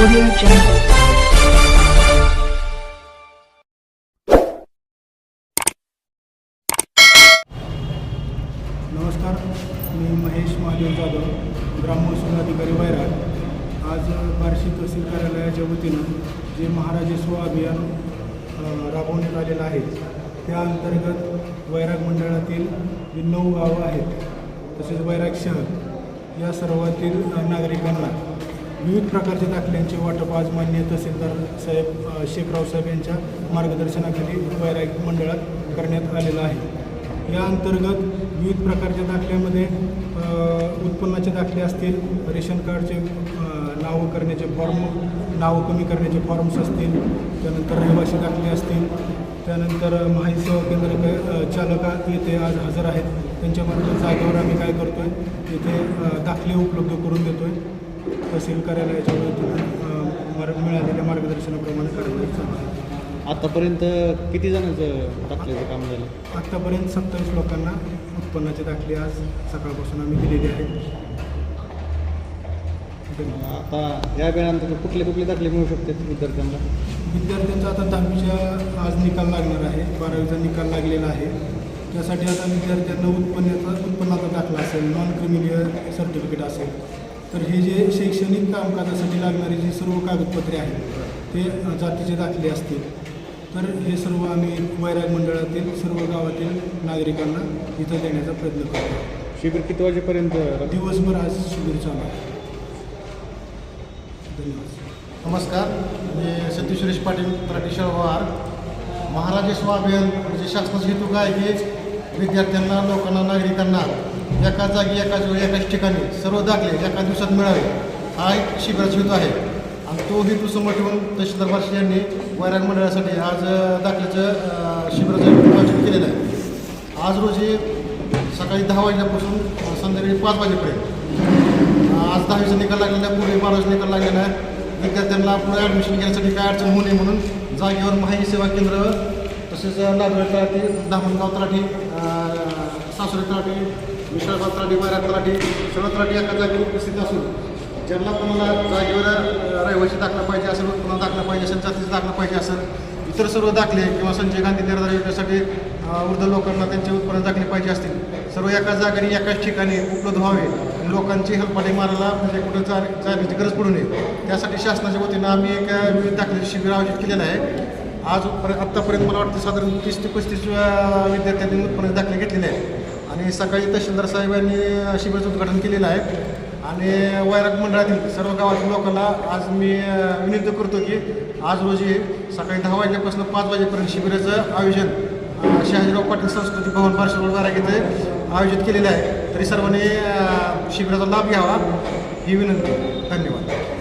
Audio Jungle. नमस्कार मी महेश महादेव जाधव ग्रामोत्सव अधिकारी वैराग आज बार्शी तहसील कार्यालयाच्या वतीनं जे महाराजेस्व अभियान राबवण्यात आलेलं आहे त्या अंतर्गत वैराग मंडळातील नऊ गावं आहेत तसेच वैराग शहर या सर्वातील नागरिकांना विविध प्रकारच्या दाखल्यांचे वाटप आज मान्य तहसीलदार साहेब शेखराव साहेब यांच्या मार्गदर्शनाखाली वैराग मंडळात करण्यात आलेलं आहे. या अंतर्गत विविध प्रकारच्या दाखल्यामध्ये उत्पन्नाचे दाखले असतील रेशन कार्डचे नावं करण्याचे फॉर्म नावं कमी करण्याचे फॉर्म्स असतील त्यानंतर रहिवासी दाखले असतील त्यानंतर माहिती सेवा केंद्र चालका येथे आज हजर आहेत त्यांच्यामार्फत जागेवर आम्ही काय करतो आहे इथे दाखले उपलब्ध करून देतो आहे तहसील कार्यालयाच्या वतीनं मिळालेल्या मार्गदर्शनाप्रमाणे कारवाई चालू आहे. आतापर्यंत किती जणांचं टाकल्याचं काम झालं? आत्तापर्यंत सत्तावीस लोकांना उत्पन्नाचे दाखले आज सकाळपासून आम्ही दिलेले आहेत. आता या वेळानंतर कुठले कुठले दाखले मिळू शकतात विद्यार्थ्यांना? विद्यार्थ्यांचा आता दहावीच्या आज निकाल लागणार आहे बारावीचा निकाल लागलेला आहे. त्यासाठी आता विद्यार्थ्यांना उत्पन्नाचा उत्पन्नाचा दाखला असेल नॉन क्रिमिलियर सर्टिफिकेट असेल. तर हे जे शैक्षणिक कामकाजासाठी लागणारे जे सर्व कागदपत्रे आहेत ते जातीचे दाखले असतील. तर हे सर्व आम्ही वैराग मंडळातील सर्व गावातील नागरिकांना इथं देण्याचा प्रयत्न करतो. शिबिर किती वाजेपर्यंत दिवसभर आज शिबिर चालू आहे. धन्यवाद. नमस्कार. मी सतीश सुरेश पाटील तलाठी पवार महाराजे अभियान म्हणजे शासनाचा हेतू काय की विद्यार्थ्यांना लोकांना नागरिकांना एका जागी एकाच वेळी एकाच ठिकाणी सर्व दाखले एका दिवसात मिळावे. हा एक शिबिराचा हेतू आहे. आणि तो हेतू समोर ठेवून तहसीलदार बार्शी यांनी वैराग मंडळासाठी आज दाखल्याचं शिबिराचं आयोजन केलेलं आहे. आज रोजी सकाळी दहा वाजल्यापासून संध्याकाळी पाच वाजेपर्यंत. आज दहावीचा निकाल लागलेला आहे पूर्वी बारावीचा निकाल लागलेला आहे. विद्यार्थ्यांना पुढे ॲडमिशन घेण्यासाठी काय अडचण होऊ नये म्हणून जागेवर माहिती सेवा केंद्र तसेच लादवे तलाठी धामणगाव तलाठी सासुरे तलाठी विशाल तलाठी वैराग तलाठी. सर्व तलाठी या जागेवर उपस्थित असून ज्यांना कोणाला जागेवर रहिवाशी दाखला पाहिजे असेल उत्पन्न दाखला पाहिजे असेल जातीचं दाखला पाहिजे असेल इतर सर्व दाखले किंवा संजय गांधी निर्धार योजनेसाठी वृद्ध लोकांना त्यांचे उत्पन्न दाखले पाहिजे असतील. सर्व एकाच जागेने एकाच ठिकाणी उपलब्ध व्हावे. लोकांची हलपाटी मारायला म्हणजे कुठं जा जाण्याची गरज पडू नये. त्यासाठी शासनाच्या वतीनं आम्ही एक विविध दाखले शिबिर आयोजित केलेलं आहे. आज पर्यंत आत्तापर्यंत मला वाटतं साधारण तीस ते पस्तीस विद्यार्थ्यांनी उत्पन्न दाखले घेतलेले आहेत. आणि सकाळी तहसीलदार साहेबांनी शिबिराचं उद्घाटन केलेलं आहे. आणि वैराग मंडळातील सर्व गावातील लोकांना आज मी विनंती करतो की आज रोजी सकाळी दहा वाजल्यापासून पाच वाजेपर्यंत शिबिराचं आयोजन शहाजीराव पाटील संस्कृती भवन पार्श्वभूमी वैराग इथे आयोजित केलेलं आहे. तरी सर्वांनी शिबिराचा लाभ घ्यावा ही विनंती. धन्यवाद.